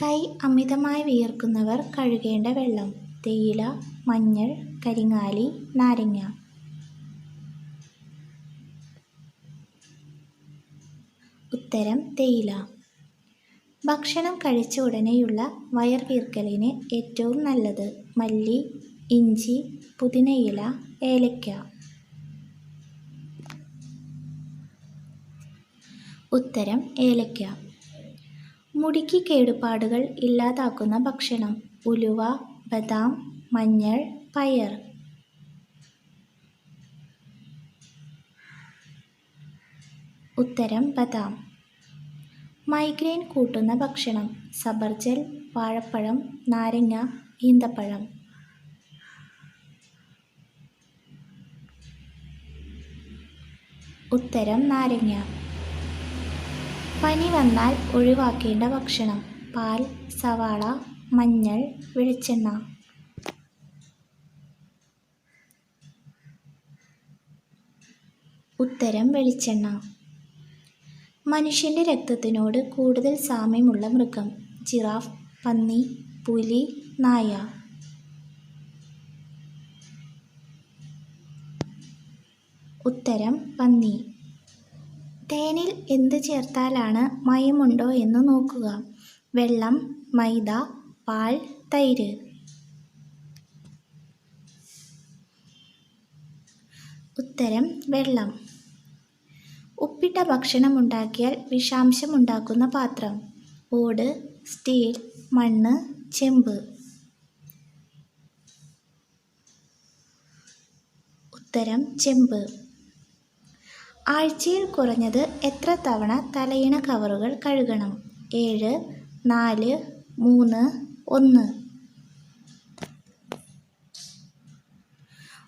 കൈ അമിതമായി വിയർക്കുന്നവർ കഴുകേണ്ട വെള്ളം. തേയില മഞ്ഞൾ കരിങ്ങാലി നാരങ്ങ. ഉത്തരം തേയില. ഭക്ഷണം കഴിച്ച ഉടനെയുള്ള വയർ വീർക്കലിന് ഏറ്റവും നല്ലത് മല്ലി ഇഞ്ചി പുതിനയില ഏലക്ക. ഉത്തരം ഏലയ്ക്ക മുടിക്ക് കേടുപാടുകൾ ഇല്ലാതാക്കുന്ന ഭക്ഷണം. ഉലുവ ബദാം മഞ്ഞൾ പയർ. ഉത്തരം ബദാം. മൈഗ്രെയിൻ കൂട്ടുന്ന ഭക്ഷണം. സബർജൽ വാഴപ്പഴം നാരങ്ങ ഈന്തപ്പഴം. ഉത്തരം നാരങ്ങ. പനി വന്നാൽ ഒഴിവാക്കേണ്ട ഭക്ഷണം. പാൽ സവാള മഞ്ഞൾ വെളിച്ചെണ്ണ. ഉത്തരം വെളിച്ചെണ്ണ. മനുഷ്യന്റെ രക്തത്തിനോട് കൂടുതൽ സാമ്യമുള്ള മൃഗം. ജിറാഫ് പന്നി പുലി നായ. ഉത്തരം പന്നി. തേനിൽ എന്ത് ചേർത്താലാണ് മയമുണ്ടോ എന്ന് നോക്കുക. വെള്ളം മൈദ പാൽ തൈര്. ഉത്തരം വെള്ളം. ഉപ്പിട്ട ഭക്ഷണം ഉണ്ടാക്കിയാൽ വിഷാംശം ഉണ്ടാക്കുന്ന പാത്രം. ഓട് സ്റ്റീൽ മണ്ണ് ചെമ്പ്. ഉത്തരം ചെമ്പ്. ആഴ്ചയിൽ കുറഞ്ഞത് എത്ര തവണ തലയിണ കവറുകൾ കഴുകണം? ഏഴ് നാല് മൂന്ന് ഒന്ന്.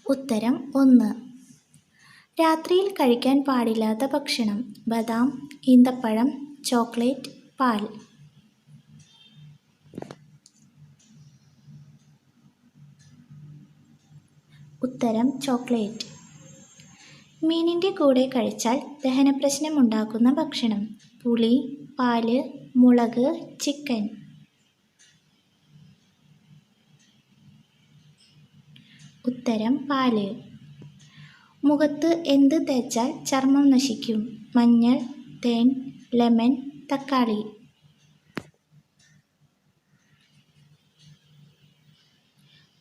ഉത്തരം ഒന്ന്. രാത്രിയിൽ കഴിക്കാൻ പാടില്ലാത്ത ഭക്ഷണം. ബദാം ഈന്തപ്പഴം ചോക്ലേറ്റ് പാൽ. ഉത്തരം ചോക്ലേറ്റ്. മീനിന്റെ കൂടെ കഴിച്ചാൽ ദഹന പ്രശ്നമുണ്ടാക്കുന്ന ഭക്ഷണം. പുളി പാൽ മുളക് ചിക്കൻ. ഉത്തരം പാൽ. മുഖത്ത് എന്ത് തേച്ചാൽ ചർമ്മം നശിക്കും? മഞ്ഞൾ തേൻ ലെമൺ തക്കാളി.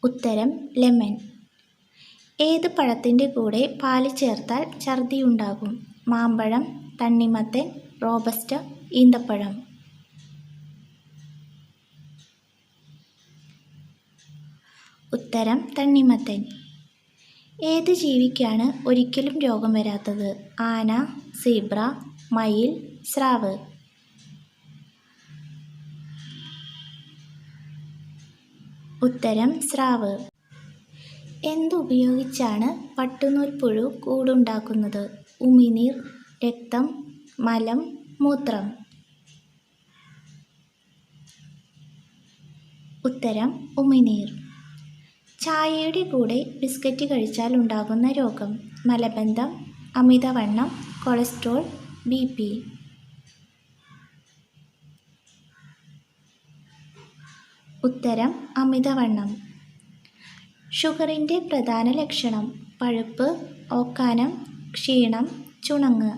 ഉത്തരം ലെമൺ. ഏത് പഴത്തിന്റെ കൂടെ പാൽ ചേർത്താൽ ഛർദി ഉണ്ടാകും മാമ്പഴം തണ്ണിമത്തൻ റോബസ്റ്റ് ഈന്തപ്പഴം. ഉത്തരം തണ്ണിമത്തൻ. ഏത് ജീവിക്കാണ് ഒരിക്കലും രോഗം വരാത്തത്? ആന സീബ്ര മയിൽ സ്രാവ്. ഉത്തരം സ്രാവ്. എന്തുപയോഗിച്ചാണ് പട്ടുനൂൽ പുഴു കൂടുണ്ടാക്കുന്നത്? ഉമിനീർ രക്തം മലം മൂത്രം. ഉത്തരം ഉമിനീർ. ചായയുടെ കൂടെ ബിസ്ക്കറ്റ് കഴിച്ചാൽ ഉണ്ടാകുന്ന രോഗം. മലബന്ധം അമിതവണ്ണം കൊളസ്ട്രോൾ ബി പി. ഉത്തരം അമിതവണ്ണം. ഷുഗറിന്റെ പ്രധാന ലക്ഷണം പഴുപ്പ് ഓക്കാനം ക്ഷീണം ചുണങ്ങ്.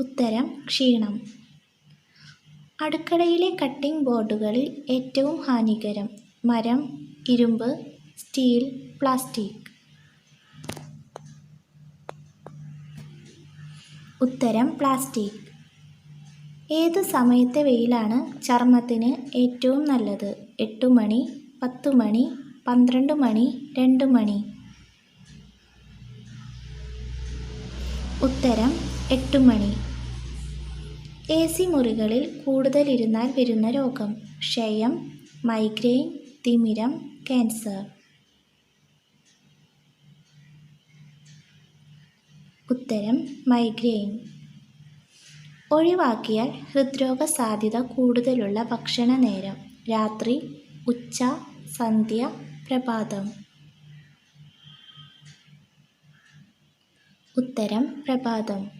ഉത്തരം ക്ഷീണം. അടുക്കളയിലെ കട്ടിംഗ് ബോർഡുകളിൽ ഏറ്റവും ഹാനികരം മരം ഇരുമ്പ് സ്റ്റീൽ പ്ലാസ്റ്റിക്. ഉത്തരം പ്ലാസ്റ്റിക്. ഏത് സമയത്തെ വെയിലാണ് ചർമ്മത്തിന് ഏറ്റവും നല്ലത്? എട്ട് മണി പത്ത് മണി പന്ത്രണ്ട് മണി രണ്ട് മണി? ഉത്തരം എട്ട് മണി. എ സി മുറികളിൽ കൂടുതലിരുന്നാൽ വരുന്ന രോഗം. ക്ഷയം മൈഗ്രെയിൻ തിമിരം ക്യാൻസർ. ഉത്തരം മൈഗ്രെയിൻ. ഒഴിവാക്കിയാൽ ഹൃദ്രോഗ സാധ്യത കൂടുതലുള്ള ഭക്ഷണ നേരം രാത്രി ഉച്ച സന്ധ്യ പ്രഭാതം. ഉത്തരം പ്രഭാതം.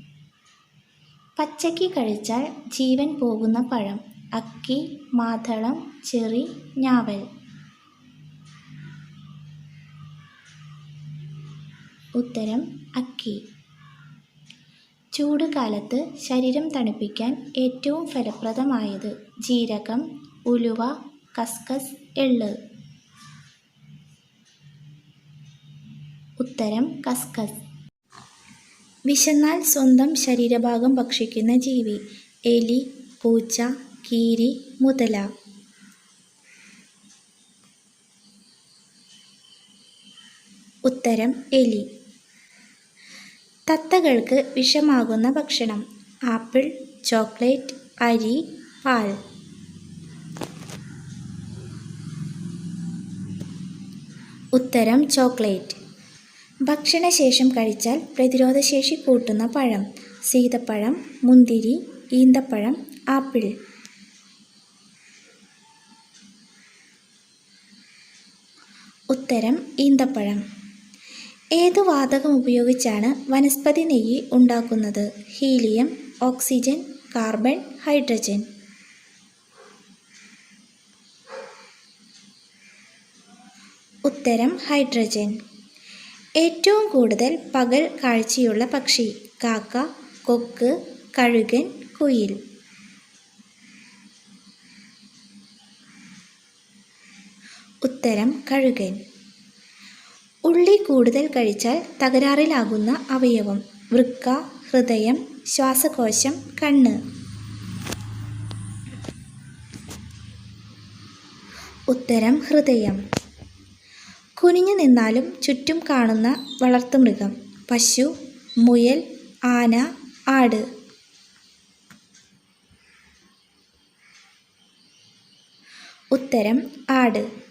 പച്ചയ്ക്ക് കഴിച്ചാൽ ജീവൻ പോകുന്ന പഴം. അക്കി മാതളം ചെറി ഞാവൽ. ഉത്തരം അക്കി. ചൂടുകാലത്ത് ശരീരം തണുപ്പിക്കാൻ ഏറ്റവും ഫലപ്രദമായത് ജീരകം ഉലുവ കസ്കസ് എള്ള്. ഉത്തരം കസ്കസ്. വിശന്നാൽ സ്വന്തം ശരീരഭാഗം ഭക്ഷിക്കുന്ന ജീവി എലി പൂച്ച കീരി മുതല. ഉത്തരം എലി. തത്തകൾക്ക് വിഷമാകുന്ന ഭക്ഷണം. ആപ്പിൾ ചോക്ലേറ്റ് അരി പാൽ. ഉത്തരം ചോക്ലേറ്റ്. ഭക്ഷണശേഷം കഴിച്ചാൽ പ്രതിരോധശേഷി കൂട്ടുന്ന പഴം. സീതപ്പഴം മുന്തിരി ഈന്തപ്പഴം ആപ്പിൾ. ഉത്തരം ഈന്തപ്പഴം. ഏത് വാതകം ഉപയോഗിച്ചാണ് വനസ്പതി നെയ്യ് ഉണ്ടാക്കുന്നത്? Helium oxygen carbon hydrogen. ഉത്തരം ഹൈഡ്രജൻ. ഏറ്റവും കൂടുതൽ പകൽ കാഴ്ചയുള്ള പക്ഷി കാക്ക കൊക്ക് കഴുകൻ കുയിൽ. ഉത്തരം കഴുകൻ. ഉള്ളി കൂടുതൽ കഴിച്ചാൽ തകരാറിലാകുന്ന അവയവം വൃക്ക ഹൃദയം ശ്വാസകോശം കണ്ണ്. ഉത്തരം ഹൃദയം. കുനിഞ്ഞു നിന്നാലും ചുറ്റും കാണുന്ന വളർത്തുമൃഗം പശു മുയൽ ആന ആട്. ഉത്തരം ആട്.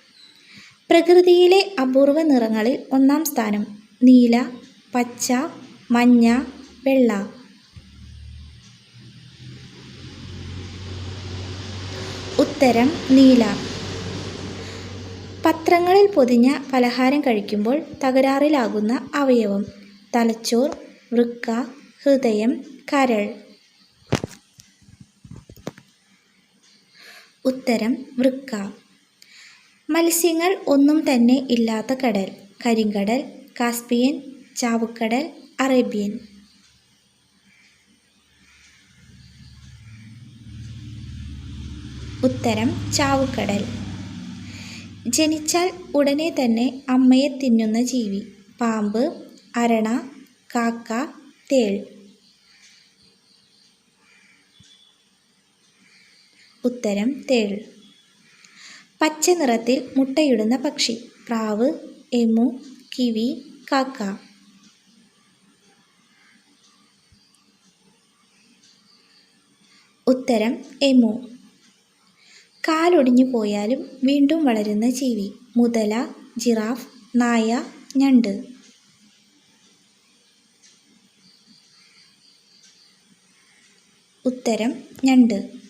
പ്രകൃതിയിലെ അപൂർവ നിറങ്ങളിൽ ഒന്നാം സ്ഥാനം നീല പച്ച മഞ്ഞ വെള്ള. ഉത്തരം നീല. പത്രങ്ങളിൽ പൊതിഞ്ഞ പലഹാരം കഴിക്കുമ്പോൾ തകരാറിലാകുന്ന അവയവം തലച്ചോർ വൃക്ക ഹൃദയം കരൾ. ഉത്തരം വൃക്ക. മത്സ്യങ്ങൾ ഒന്നും തന്നെ ഇല്ലാത്ത കടൽ. കരിങ്കടൽ കാസ്പിയൻ ചാവുക്കടൽ അറേബ്യൻ. ഉത്തരം ചാവുക്കടൽ. ജനിച്ചാൽ ഉടനെ തന്നെ അമ്മയെ തിന്നുന്ന ജീവി. പാമ്പ് അരണ കാക്ക തേൾ. ഉത്തരം തേൾ. പച്ച നിറത്തിൽ മുട്ടയിടുന്ന പക്ഷി. പ്രാവ് എമു കിവി കാക്ക. ഉത്തരം എമു. കാലൊടിഞ്ഞു പോയാലും വീണ്ടും വളരുന്ന ജീവി. മുതല ജിറാഫ് നായ ഞണ്ട്. ഉത്തരം ഞണ്ട്.